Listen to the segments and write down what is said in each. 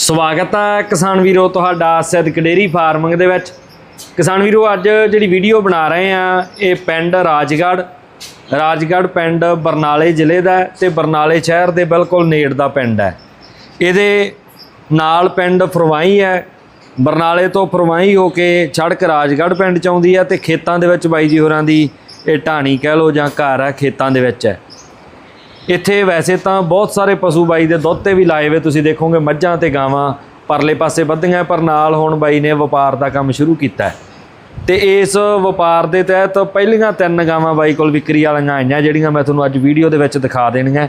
ਸਵਾਗਤ ਹੈ ਕਿਸਾਨ ਵੀਰੋ ਤੁਹਾਡਾ ਸਿੱਧਕ ਡੇਰੀ ਫਾਰਮਿੰਗ ਦੇ ਵਿੱਚ। ਕਿਸਾਨ ਵੀਰੋ, ਅੱਜ ਜਿਹੜੀ ਵੀਡੀਓ ਬਣਾ ਰਹੇ ਆ, ਇਹ ਪਿੰਡ ਰਾਜਗੜ੍ਹ। ਰਾਜਗੜ੍ਹ ਪਿੰਡ ਬਰਨਾਲੇ ਜ਼ਿਲ੍ਹੇ ਦਾ ਹੈ ਤੇ ਬਰਨਾਲੇ ਸ਼ਹਿਰ ਦੇ ਬਿਲਕੁਲ ਨੇੜ ਦਾ ਪਿੰਡ ਹੈ। ਇਹਦੇ ਨਾਲ ਪਿੰਡ ਫਰਵਾਈ ਹੈ। ਬਰਨਾਲੇ ਤੋਂ ਫਰਵਾਈ ਹੋ ਕੇ ਸੜਕ ਰਾਜਗੜ੍ਹ ਪਿੰਡ ਚ ਆਉਂਦੀ ਹੈ ਤੇ ਖੇਤਾਂ ਦੇ ਵਿੱਚ ਬਾਈ ਜੀ ਹੋਰਾਂ ਦੀ ਇਹ ਢਾਣੀ ਕਹਿ ਲੋ ਜਾਂ ਘਰ ਹੈ, ਖੇਤਾਂ ਦੇ ਵਿੱਚ ਹੈ। ਇੱਥੇ ਵੈਸੇ ਤਾਂ ਬਹੁਤ ਸਾਰੇ ਪਸ਼ੂ ਬਾਈ ਦੇ ਦੁੱਧ ਤੇ ਵੀ ਲਾਏ ਹੋਏ ਤੁਸੀਂ ਦੇਖੋਗੇ ਮੱਝਾਂ ਤੇ ਗਾਵਾਂ ਪਰਲੇ ਪਾਸੇ ਵੱਧੀਆਂ, ਪਰ ਨਾਲ ਹੁਣ ਬਾਈ ਨੇ ਵਪਾਰ ਦਾ ਕੰਮ ਸ਼ੁਰੂ ਕੀਤਾ ਹੈ। ਤੇ ਇਸ ਵਪਾਰ ਦੇ ਤਹਿਤ ਪਹਿਲੀਆਂ ਤਿੰਨ ਗਾਵਾਂ ਬਾਈ ਕੋਲ ਵਿਕਰੀ ਵਾਲੀਆਂ ਆਈਆਂ, ਜਿਹੜੀਆਂ ਮੈਂ ਤੁਹਾਨੂੰ ਅੱਜ ਵੀਡੀਓ ਦੇ ਵਿੱਚ ਦਿਖਾ ਦੇਣੀਆਂ।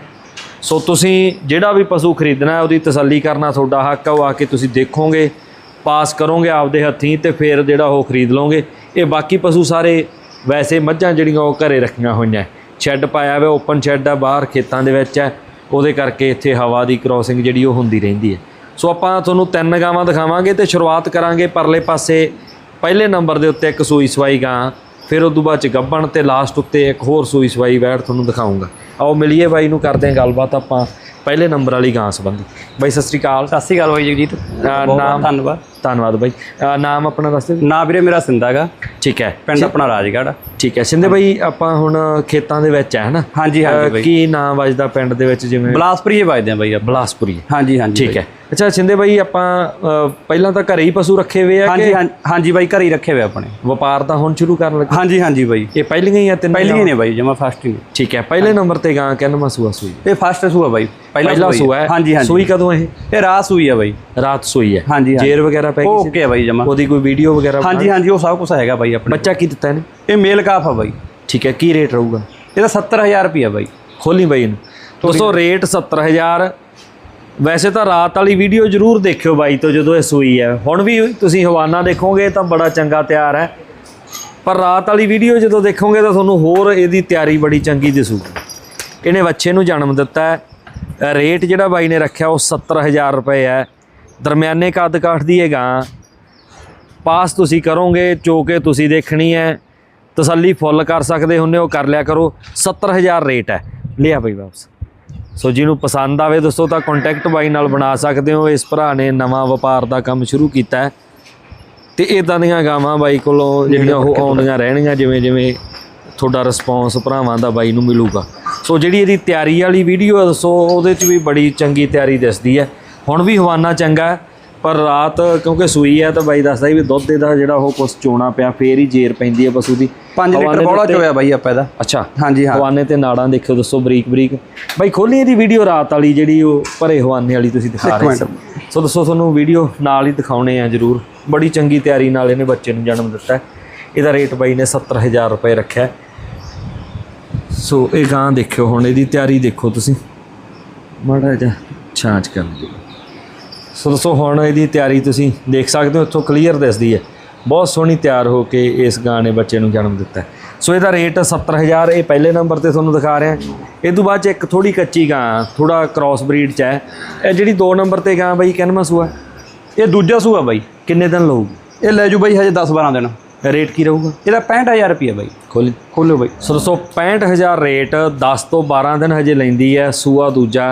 ਸੋ ਤੁਸੀਂ ਜਿਹੜਾ ਵੀ ਪਸ਼ੂ ਖਰੀਦਣਾ ਹੈ, ਉਹਦੀ ਤਸੱਲੀ ਕਰਨਾ ਤੁਹਾਡਾ ਹੱਕ ਹੈ, ਉਹ ਆ ਕੇ ਤੁਸੀਂ ਦੇਖੋਗੇ, ਪਾਸ ਕਰੋਗੇ ਆਪਦੇ ਹੱਥੀਂ ਤੇ ਫਿਰ ਜਿਹੜਾ ਉਹ ਖਰੀਦ ਲਓਗੇ। ਇਹ ਬਾਕੀ ਪਸ਼ੂ ਸਾਰੇ ਵੈਸੇ ਮੱਝਾਂ ਜਿਹੜੀਆਂ ਉਹ ਘਰੇ ਰੱਖੀਆਂ ਹੋਈਆਂ। ਸ਼ੈੱਡ ਪਾਇਆ ਹੋਇਆ ਓਪਨ ਸ਼ੈੱਡ ਆ, ਬਾਹਰ ਖੇਤਾਂ ਦੇ ਵਿੱਚ ਹੈ। ਉਹਦੇ ਕਰਕੇ ਇੱਥੇ ਹਵਾ ਦੀ ਕ੍ਰੋਸਿੰਗ ਜਿਹੜੀ ਉਹ ਹੁੰਦੀ ਰਹਿੰਦੀ ਹੈ। ਸੋ ਆਪਾਂ ਤੁਹਾਨੂੰ ਤਿੰਨ ਗਾਵਾਂ ਦਿਖਾਵਾਂਗੇ ਤੇ ਸ਼ੁਰੂਆਤ ਕਰਾਂਗੇ ਪਰਲੇ ਪਾਸੇ। ਪਹਿਲੇ ਨੰਬਰ ਦੇ ਉੱਤੇ ਇੱਕ ਸੂਈ ਸਵਾਈ ਗਾਂ, ਫਿਰ ਉਸ ਤੋਂ ਬਾਅਦ ਚ ਗੱਬਣ ਤੇ ਲਾਸਟ ਉੱਤੇ ਇੱਕ ਹੋਰ ਸੂਈ ਸਵਾਈ ਵੈੜ ਤੁਹਾਨੂੰ ਦਿਖਾਉਂਗਾ। ਆਓ ਮਿਲੀਏ ਬਾਈ ਨੂੰ ਕਰਦੇ ਹਾਂ ਗੱਲਬਾਤ ਆਪਾਂ। ਪਹਿਲੇ ਨੰਬਰ ਵਾਲੀ ਗਾਂ ਸੰਬੰਧੀ। ਬਾਈ ਸਤਿ ਸ੍ਰੀ ਅਕਾਲ। ਸਤਿ ਸ਼੍ਰੀ ਅਕਾਲ ਬਾਈ ਜਗਜੀਤ। ਨਾਮ- ਧੰਨਵਾਦ। ਧੰਨਵਾਦ ਬਾਈ। ਅਹ ਨਾਮ ਆਪਣਾ ਦੱਸ ਦਿਓ। ਨਾ ਵੀਰੇ ਮੇਰਾ ਸਿੰਦਾ ਗਾ। ਠੀਕ ਹੈ। ਪਿੰਡ ਆਪਣਾ ਰਾਜਗੜ੍ਹ। ਠੀਕ ਹੈ। ਸਿੰਦੇ ਬਾਈ ਆਪਾਂ ਹੁਣ ਖੇਤਾਂ ਦੇ ਵਿੱਚ ਹੈ ਹਨਾ? ਹਾਂਜੀ ਹਾਂਜੀ ਅਹ ਬਾਈ। ਕੀ ਨਾਮ ਵੱਜਦਾ ਪਿੰਡ ਦੇ ਵਿੱਚ ਜਿਵੇਂ ਬਲਾਸਪੁਰੀਏ ਵੱਜਦੇ ਆ ਬਾਈ ਆਪਾਂ। ਬਲਾਸਪੁਰੀ ਹਾਂਜੀ ਹਾਂਜੀ ਠੀਕ ਹੈ। ਅੱਛਾ ਸਿੰਦੇ ਬਾਈ ਆਪਾਂ ਪਹਿਲਾਂ ਤਾਂ ਘਰੇ ਹੀ ਪਸ਼ੂ ਰੱਖੇ ਹੋਏ ਆ ਹਾਂਜੀ ਕਿ ਹਾਂ- ਹਾਂਜੀ ਬਾਈ ਘਰੇ ਹੀ ਰੱਖੇ ਹੋਏ ਆਪਣੇ। ਵਪਾਰ ਤਾਂ ਹੁਣ ਸ਼ੁਰੂ ਕਰਨ ਲੱਗੇ? ਹਾਂਜੀ ਹਾਂਜੀ ਬਾਈ। ਇਹ ਪਹਿਲੀਆਂ ਹੀ ਆ ਤਿੰਨ ਪਹਿਲੀ ਨੇ ਬਾਈ ਜਮਾ ਫਸਟ ਹੀ। ਠੀਕ ਹੈ ਪਹਿਲੇ ਨੰਬਰ ਤੇ ਗਾਂ ਕਿੰਨਵਾਂ ਸੂਆ ਸੂਈ? ਇਹ ਫਸਟ ਸੂਆ ਬਾਈ ਪਹਿਲਾ ਸੂਆ ਹੈ। ਹਾਂਜੀ ਹਾਂਜੀ। ਸੂਈ ਕਦੋਂ ਇਹ? ਇਹ ਰਾਤ ਸੂਈ ਆ ਬਾਈ। ਰਾਤ ਸੂਈ ਹੈ। ਹਾਂਜੀ ਹਾਂਜੀ। ਜੇਰ ਵਗੈਰਾ ਪੈ ਗਈ ਸੀ? ਓਕੇ ਬਾਈ ਜਮਾ। ਉਹਦੀ ਕੋਈ ਵੀਡੀਓ ਵਗੈਰਾ ਹਾਂਜੀ ਹਾਂਜੀ ਉਹ ਸਭ ਕੁਝ ਹੈਗਾ ਬਾਈ ਆਪਣੇ ਬੱਚਾ ਕੀ ਦਿੱਤਾ ਇਹਨੇ? ਇਹ ਮੇਲ ਕਾਫ ਆ ਬਾਈ। ਠੀਕ ਹੈ ਕੀ ਰੇਟ ਰਹੂਗਾ? ਇਹਦਾ 70000 ਰੁਪਿਆ ਬਾਈ। ਖੋਲੀ ਬਾਈ ਨੂੰ ਦੋਸਤੋ ਰੇਟ 70000 ਵੈਸੇ ਤਾਂ ਰਾਤ ਵਾਲੀ ਵੀਡੀਓ ਜ਼ਰੂਰ ਦੇਖਿਓ ਬਾਈ ਤੋਂ ਜਦੋਂ ਇਹ ਸੂਈ ਹੈ। ਹੁਣ ਵੀ ਤੁਸੀਂ ਹਵਾਨਾ ਦੇਖੋਗੇ ਤਾਂ ਬੜਾ ਚੰਗਾ ਤਿਆਰ ਹੈ। ਪਰ ਰਾਤ ਵਾਲੀ ਵੀਡੀਓ ਜਦੋਂ ਦੇਖੋਗੇ ਤਾਂ ਤੁਹਾਨੂੰ ਹੋਰ ਇਹਦੀ ਤਿਆਰੀ ਬੜੀ ਚੰਗੀ ਦਿਸੂਗੀ। ਇਹਨੇ ਬੱਚੇ ਨੂੰ ਜਨਮ ਦਿੱਤਾ ਹੈ। ਰੇਟ ਜਿਹੜਾ ਬਾਈ ਨੇ ਰੱਖਿਆ ਉਹ 70000 ਰੁਪਏ ਹੈ। ਦਰਮਿਆਨੇ ਕੱਦ ਕਾਠ ਦੀ ਇਹ ਗਾਂ। ਪਾਸ ਤੁਸੀਂ ਕਰੋਗੇ ਚੋ ਕੇ ਤੁਸੀਂ ਦੇਖਣੀ ਹੈ। ਤਸੱਲੀ ਫੁੱਲ ਕਰ ਸਕਦੇ ਹੁੰਨੇ ਉਹ ਕਰ ਲਿਆ ਕਰੋ। 70000 ਰੇਟ ਹੈ। ਲਿਆ ਬਈ ਵਾਪਸ। ਸੋ ਜਿਹਨੂੰ ਪਸੰਦ ਆਵੇ ਦੋਸਤੋ ਤਾਂ ਕੰਟੈਕਟ ਬਾਈ ਨਾਲ ਬਣਾ ਸਕਦੇ ਹੋ। ਇਸ ਭਰਾ ਨੇ ਨਵਾਂ ਵਪਾਰ ਦਾ ਕੰਮ ਸ਼ੁਰੂ ਕੀਤਾ ਹੈ। ਤੇ ਇਦਾਂ ਦੀਆਂ ਗਾਵਾਂ ਬਾਈ ਕੋਲੋਂ ਜਿਹੜੀਆਂ ਉਹ ਆਉਂਦੀਆਂ ਰਹਿਣਗੀਆਂ, ਜਿਵੇਂ ਜਿਵੇਂ ਤੁਹਾਡਾ ਰਿਸਪੌਂਸ ਭਰਾਵਾਂ ਦਾ ਬਾਈ ਨੂੰ ਮਿਲੂਗਾ। ਸੋ ਜਿਹੜੀ ਇਹਦੀ ਤਿਆਰੀ ਵਾਲੀ ਵੀਡੀਓ ਹੈ ਦੱਸੋ, ਉਹਦੇ 'ਚ ਵੀ ਬੜੀ ਚੰਗੀ ਤਿਆਰੀ ਦਿਸਦੀ ਹੈ। ਹੁਣ ਵੀ ਹਵਾਨਾ ਚੰਗਾ ਪਰ ਰਾਤ ਕਿਉਂਕਿ ਸੂਈ ਹੈ ਤਾਂ ਬਾਈ ਦੱਸਦਾ ਵੀ ਦੁੱਧ ਇਹਦਾ ਜਿਹੜਾ ਉਹ ਕੁਛ ਚੋਣਾ ਪਿਆ ਫੇਰ ਹੀ ਜੇਰ ਪੈਂਦੀ ਹੈ ਪਸ਼ੂ ਦੀ। 5 ਹਵਾਨੇ ਲੀਟਰ ਦੇ ਬੋਲਾ ਚੋਇਆ ਬਾਈ ਆਪਾਂ ਇਹਦਾ। ਅੱਛਾ। ਹਾਂਜੀ ਹਾਂ। ਹਵਾਨੇ ਤੇ ਨਾੜਾਂ ਦੇਖਿਓ ਦੱਸੋ ਬਰੀਕ ਬਰੀਕ। ਬਾਈ ਖੋਲੀ ਇਹਦੀ ਵੀਡੀਓ ਰਾਤ ਵਾਲੀ ਜਿਹੜੀ ਉਹ ਭਰੇ ਹਵਾਨੇ ਵਾਲੀ ਤੁਸੀਂ ਦਿਖਾ ਰਹੇ ਸੀ। ਸੋ ਦੱਸੋ ਤੁਹਾਨੂੰ ਵੀਡੀਓ ਨਾਲ ਹੀ ਦਿਖਾਉਣੇ ਆ ਜਰੂਰ। ਬੜੀ ਚੰਗੀ ਤਿਆਰੀ ਨਾਲ ਇਹਨੇ ਬੱਚੇ ਨੂੰ ਜਨਮ ਦਿੱਤਾ। ਇਹਦਾ ਰੇਟ ਬਾਈ ਨੇ 70000 ਰੁਪਏ ਰੱਖਿਆ। ਸੋ ਇਹ ਗਾਂ ਦੇਖਿਓ ਹੁਣ ਇਹਦੀ ਤਿਆਰੀ ਦੇਖੋ ਤੁਸੀਂ। ਮਾੜਾ ਜਿਹਾ ਛਾਂਚ ਕਰ ਲਿਓ ਸੋ ਦੱਸੋ ਹੁਣ ਇਹਦੀ ਤਿਆਰੀ ਤੁਸੀਂ ਦੇਖ ਸਕਦੇ ਹੋ ਇੱਥੋਂ ਕਲੀਅਰ ਦਿਸਦੀ ਹੈ। ਬਹੁਤ ਸੋਹਣੀ ਤਿਆਰ ਹੋ ਕੇ ਇਸ ਗਾਂ ਨੇ ਬੱਚੇ ਨੂੰ ਜਨਮ ਦਿੱਤਾ। ਸੋ ਇਹਦਾ ਰੇਟ 70000 ਇਹ ਪਹਿਲੇ ਨੰਬਰ ਤੇ ਤੁਹਾਨੂੰ ਦਿਖਾ ਰਿਹਾ ਇਹ ਤੋਂ ਬਾਅਦ ਚ ਇੱਕ ਥੋੜੀ ਕੱਚੀ ਗਾਂ ਥੋੜਾ ਕ੍ਰਾਸ ਬਰੀਡ ਚ ਹੈ। ਇਹ ਜਿਹੜੀ 2 ਨੰਬਰ ਤੇ ਗਾਂ ਬਾਈ ਕਿੰਨਵਾਂ ਸੂਆ ਇਹ ਦੂਜਾ ਸੂਆ ਬਾਈ ਕਿੰਨੇ ਦਿਨ ਲਊਗੀ? ਇਹ ਲੈ ਜੂ ਬਾਈ ਹਜੇ 10 12 ਦਿਨ। ਰੇਟ ਕੀ ਰਹੂਗਾ? ਇਹਦਾ 65000 ਰੁਪਿਆ ਬਾਈ। ਖੋਲੀ ਖੋਲੋ ਬਾਈ। ਸੋ ਦੋਸਤੋ 65000 ਰੇਟ 10 ਤੋਂ 12 ਦਿਨ ਹਜੇ ਲੈਂਦੀ ਹੈ ਸੂਆ ਦੂਜਾ।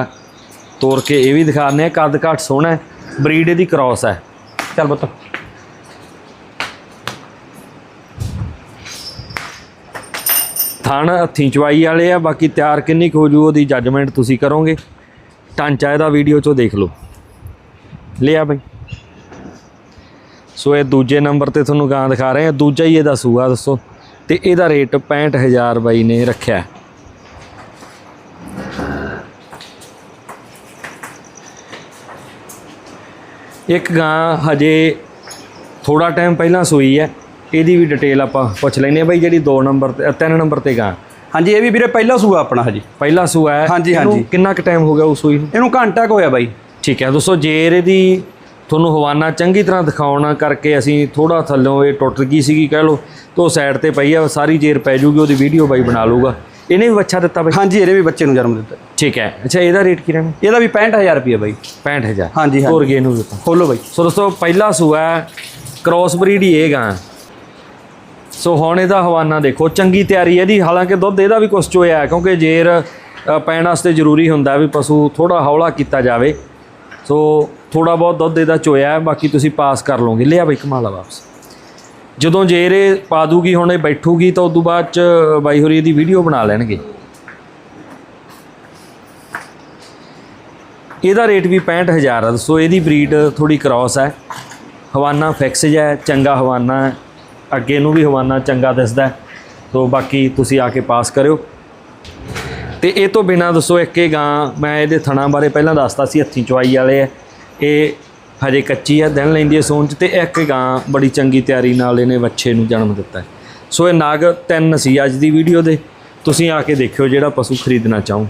ਤੋੜ ਕੇ ਇਹ ਵੀ ਦਿਖਾਉਂਦੇ ਆ ਕੱਦ ਘੱਟ ਸੋਹਣਾ ਬਰੀਡ ਇਹਦੀ ਕ੍ਰਾਸ ਹੈ। ਚੱਲ ਪੁੱਤ। ਥਣ ਹੱਥੀਂ ਚਵਾਈ ਵਾਲੇ ਆ, ਬਾਕੀ ਤਿਆਰ ਕਿੰਨੀ ਕੁ ਹੋ ਜੂ ਉਹਦੀ ਜੱਜਮੈਂਟ ਤੁਸੀਂ ਕਰੋਗੇ। ਢਾਂਚਾ ਇਹਦਾ ਵੀਡੀਓ ਚੋਂ ਦੇਖ ਲਓ। ਲਿਆ ਬਈ। ਸੋ ਇਹ ਦੂਜੇ ਨੰਬਰ ਤੇ ਤੁਹਾਨੂੰ ਗਾਂ ਦਿਖਾ ਰਹੇ ਆ ਦੂਜਾ ਹੀ ਇਹਦਾ ਸੂਆ, ਦੱਸੋ। ਤੇ ਇਹਦਾ ਰੇਟ 65000 ਬਾਈ ਨੇ ਰੱਖਿਆ। ਇੱਕ ਗਾਂ ਹਜੇ ਥੋੜਾ ਟਾਈਮ ਪਹਿਲਾਂ ਸੂਈ ਹੈ ਇਹਦੀ ਵੀ ਡਿਟੇਲ ਆਪਾਂ ਪੁੱਛ ਲੈਨੇ ਆ ਬਾਈ ਜਿਹੜੀ 2 ਨੰਬਰ ਤੇ 3 ਨੰਬਰ ਤੇ ਗਾਂ। ਹਾਂਜੀ ਇਹ ਵੀ ਵੀਰੇ ਪਹਿਲਾ ਸੂਆ ਆਪਣਾ ਹਜੀ। ਪਹਿਲਾ ਸੂਆ ਹੈ ਹਾਂਜੀ, ਹਾਂਜੀ। ਕਿੰਨਾ ਕੁ ਟਾਈਮ ਹੋ ਗਿਆ ਉਸ ਸੂਈ ਨੂੰ? ਇਹਨੂੰ ਘੰਟਾ ਕੁ ਹੋਇਆ ਬਾਈ। ਠੀਕ ਹੈ ਦੋਸਤੋ ਜੇਰ ਇਹਦੀ ਤੁਹਾਨੂੰ ਹਵਾਨਾ ਚੰਗੀ ਤਰ੍ਹਾਂ ਦਿਖਾਉਣਾ ਕਰਕੇ ਅਸੀਂ ਥੋੜਾ ਥੱਲੋਂ ਇਹ ਟੁੱਟ ਗਈ ਸੀਗੀ ਕਹਿ ਲਓ ਤੋ ਸਾਈਡ ਤੇ ਪਈ ਆ ਸਾਰੀ ਜੇਰ ਪੈ ਜੂਗੀ ਉਹਦੀ ਵੀਡੀਓ ਬਾਈ ਬਣਾ ਲੂਗਾ ਇਹਨੇ ਵੀ ਬੱਚਾ ਦਿੱਤਾ ਬਾਈ? ਹਾਂਜੀ ਇਹਦੇ ਵੀ ਬੱਚੇ ਨੂੰ ਜਨਮ ਦਿੱਤਾ। ਠੀਕ ਹੈ। ਅੱਛਾ ਇਹਦਾ ਰੇਟ ਕੀ ਰਹਿਣਾ ਇਹਦਾ ਵੀ 65000 ਰੁਪਿਆ ਬਾਈ। 65000 ਹਾਂਜੀ ਹੋਰ ਗੇ ਇਹਨੂੰ ਦਿੱਤਾ। ਖੋਲੋ ਬਾਈ। ਸੋ ਦੋਸਤੋ ਪਹਿਲਾ ਸੂਆ ਹੈ ਕ੍ਰਾਸ ਬਰੀਡ ਹੀ ਇਹ ਗਾਂ। ਸੋ ਹੁਣ ਇਹਦਾ ਹਵਾਨਾ ਦੇਖੋ ਚੰਗੀ ਤਿਆਰੀ ਹੈ ਇਹਦੀ। ਹਾਲਾਂਕਿ ਦੁੱਧ ਇਹਦਾ ਵੀ ਕੁਛ ਚੋਇਆ ਕਿਉਂਕਿ ਜੇਰ ਪੈਣ ਵਾਸਤੇ ਜ਼ਰੂਰੀ ਹੁੰਦਾ ਵੀ ਪਸ਼ੂ ਥੋੜਾ ਹੌਲਾ ਕੀਤਾ ਜਾਵੇ। ਸੋ ਥੋੜਾ ਬਹੁਤ ਦੁੱਧ ਇਹਦਾ ਚੋਇਆ ਬਾਕੀ ਤੁਸੀਂ ਪਾਸ ਕਰ ਲਓਗੇ। ਲਿਆ ਬਈ ਕਮਾਲਾ ਵਾਪਸ। ਜਦੋਂ ਜੇਰੇ ਪਾ ਦੂਗੀ ਹੁਣ ਇਹ ਬੈਠੂਗੀ, ਤਾਂ ਉਦੋਂ ਬਾਅਦ ਚ ਬਾਈ ਹੋਰੀ ਇਹਦੀ ਵੀਡੀਓ ਬਣਾ ਲੈਣਗੇ। ਇਹਦਾ ਰੇਟ ਵੀ 65000 ਆ। ਦੱਸੋ, ਇਹਦੀ ਬਰੀਡ ਥੋੜੀ ਕ੍ਰਾਸ ਹੈ ਹਵਾਨਾ ਫਿਕਸ ਹੈ, ਚੰਗਾ ਹਵਾਨਾ ਹੈ। ਅੱਗੇ ਨੂੰ ਵੀ ਹਵਾਨਾ ਚੰਗਾ ਦਿਸਦਾ ਹੈ। ਬਾਕੀ ਤੁਸੀਂ ਆ ਕੇ ਪਾਸ ਕਰਿਓ। ਤੇ ਇਹ ਤੋਂ ਬਿਨਾ ਦੱਸੋ, ਇੱਕ ਇਹ ਗਾਂ ਮੈਂ ਇਹਦੇ ਥਣਾ ਬਾਰੇ ਪਹਿਲਾਂ ਦੱਸਤਾ ਸੀ, ਹੱਥੀਂ ਚਵਾਈ ਵਾਲੇ ਹੈ ਇਹ ਹਜੇ ਕੱਚੀ ਹੈ ਦਿਨ ਲੈਂਦੀ ਹੈ ਸੂਣ ਚ ਤੇ ਇੱਕ ਗਾਂ ਬੜੀ ਚੰਗੀ ਤਿਆਰੀ ਨਾਲ ਇਹਨੇ ਵੱਛੇ ਨੂੰ ਜਨਮ ਦਿੱਤਾ ਸੋ ਇਹ ਨਾਗ ਤਿੰਨ ਸੀ ਅੱਜ ਦੀ ਵੀਡੀਓ ਦੇ। ਤੁਸੀਂ ਆ ਕੇ ਦੇਖਿਓ ਜਿਹੜਾ ਪਸ਼ੂ ਖਰੀਦਣਾ ਚਾਹੋ।